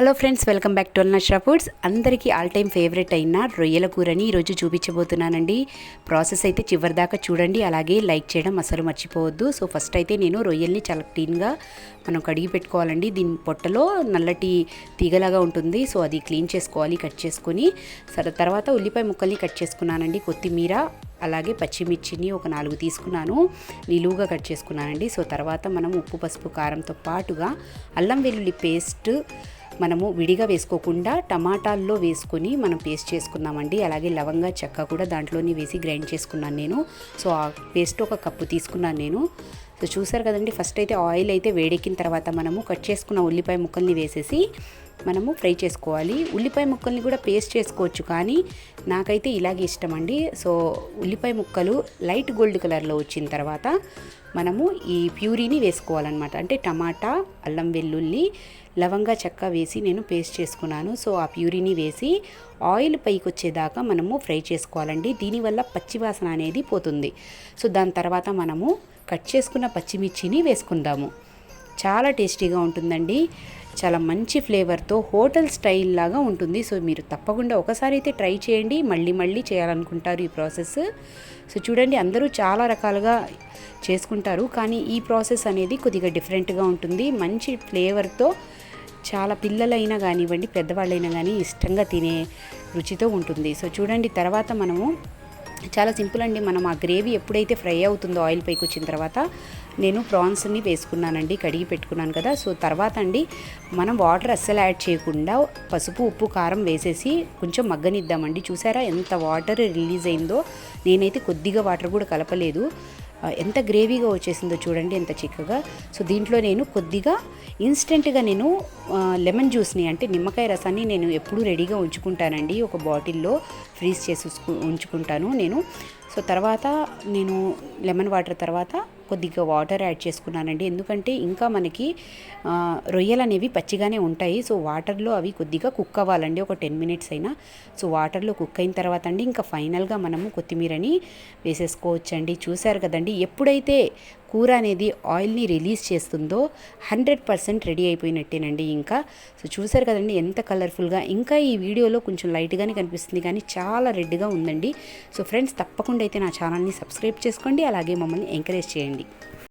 Hello friends welcome back to అల్నష్రా foods అందరికీ all time favourite అయిన రొయ్యల కూరని ఈరోజు చూపించబోతున్నానండి. ప్రాసెస్ అయితే చివరి దాకా చూడండి. అలాగే లైక్ చేయడం అసలు మర్చిపోవద్దు. సో ఫస్ట్ అయితే నేను రొయ్యల్ని చాలా క్లీన్గా మనం కడిగి పెట్టుకోవాలండి. దీని పొట్టలో నల్లటి తీగలాగా ఉంటుంది. సో అది క్లీన్ చేసుకోవాలి కట్ చేసుకొని. తర్వాత ఉల్లిపాయ ముక్కల్ని కట్ చేసుకున్నానండి. కొత్తిమీర అలాగే పచ్చిమిర్చిని ఒక నాలుగు తీసుకున్నాను. నిలువుగా కట్ చేసుకున్నానండి. సో తర్వాత మనం ఉప్పు పసుపు కారంతో పాటుగా అల్లం వెల్లుల్లి పేస్ట్ మనము విడిగా వేసుకోకుండా టమాటాల్లో వేసుకొని మనం పేస్ట్ చేసుకుందామండి. అలాగే లవంగా చెక్క కూడా దాంట్లోనే వేసి గ్రైండ్ చేసుకున్నాను నేను. సో ఆ పేస్ట్ ఒక కప్పు తీసుకున్నాను నేను. సో చూసారు కదండి ఫస్ట్ అయితే ఆయిల్ అయితే వేడెక్కిన తర్వాత మనము కట్ చేసుకున్న ఉల్లిపాయ ముక్కల్ని వేసేసి మనము ఫ్రై చేసుకోవాలి. ఉల్లిపాయ ముక్కల్ని కూడా పేస్ట్ చేసుకోవచ్చు కానీ నాకైతే ఇలాగే ఇష్టం అండి సో ఉల్లిపాయ ముక్కలు లైట్ గోల్డ్ కలర్లో వచ్చిన తర్వాత మనము ఈ ప్యూరీని వేసుకోవాలన్నమాట. అంటే టమాటా అల్లం వెల్లుల్లి లవంగా చెక్క వేసి నేను పేస్ట్ చేసుకున్నాను. సో ఆ ప్యూరీని వేసి ఆయిల్ పైకి వచ్చేదాకా మనము ఫ్రై చేసుకోవాలండి. దీనివల్ల పచ్చివాసన అనేది పోతుంది. సో దాని తర్వాత మనము కట్ చేసుకున్న పచ్చిమిర్చిని వేసుకుందాము. చాలా టేస్టీగా ఉంటుందండి. చాలా మంచి ఫ్లేవర్తో హోటల్ స్టైల్ లాగా ఉంటుంది. సో మీరు తప్పకుండా ఒకసారి అయితే ట్రై చేయండి. మళ్ళీ మళ్ళీ చేయాలనుకుంటారు ఈ ప్రాసెస్. సో చూడండి అందరూ చాలా రకాలుగా చేసుకుంటారు. కానీ ఈ ప్రాసెస్ అనేది కొద్దిగా డిఫరెంట్గా ఉంటుంది. మంచి ఫ్లేవర్తో చాలా పిల్లలైనా కానివ్వండి పెద్దవాళ్ళైనా కానీ ఇష్టంగా తినే రుచితో ఉంటుంది. సో చూడండి తర్వాత మనము చాలా సింపుల్ అండి. మనం ఆ గ్రేవీ ఎప్పుడైతే ఫ్రై అవుతుందో ఆయిల్ పైకి వచ్చిన తర్వాత నేను ప్రాన్స్ని వేసుకున్నానండి కడిగి పెట్టుకున్నాను కదా. సో తర్వాత అండి మనం వాటర్ అస్సలు యాడ్ చేయకుండా పసుపు ఉప్పు కారం వేసేసి కొంచెం మగ్గనిద్దామండి. చూసారా ఎంత వాటర్ రిలీజ్ అయిందో? నేనైతే కొద్దిగా వాటర్ కూడా కలపలేదు. ఎంత గ్రేవీగా వచ్చేసిందో చూడండి ఎంత చిక్కగా. సో దీంట్లో నేను కొద్దిగా ఇన్స్టెంట్గా నేను లెమన్ జ్యూస్ని అంటే నిమ్మకాయ రసాన్ని నేను ఎప్పుడూ రెడీగా ఉంచుకుంటానండి. ఒక బాటిల్లో ఫ్రీజ్ చేసి ఉంచుకుంటాను నేను. సో తర్వాత నేను లెమన్ వాటర్ తర్వాత కొద్దిగా వాటర్ యాడ్ చేసుకున్నానండి. ఎందుకంటే ఇంకా మనకి రొయ్యలు అనేవి పచ్చిగానే ఉంటాయి. సో వాటర్లో అవి కొద్దిగా కుక్ అవ్వాలండి. ఒక టెన్ మినిట్స్ అయినా. సో వాటర్లో కుక్ అయిన తర్వాత అండి ఇంకా ఫైనల్గా మనము కొత్తిమీరని వేసేసుకోవచ్చండి. చూసారు కదండి. ఎప్పుడైతే కూర అనేది ఆయిల్ని రిలీజ్ చేస్తుందో హండ్రెడ్ పర్సెంట్ రెడీ అయిపోయినట్టేనండి ఇంకా. సో చూసారు కదండి ఎంత కలర్ఫుల్గా. ఇంకా ఈ వీడియోలో కొంచెం లైట్గానే కనిపిస్తుంది కానీ చాలా రెడ్గా ఉందండి. సో ఫ్రెండ్స్ తప్పకుండా అయితే నా ఛానల్ని సబ్స్క్రైబ్ చేసుకోండి. అలాగే మమ్మల్ని ఎంకరేజ్ చేయండి.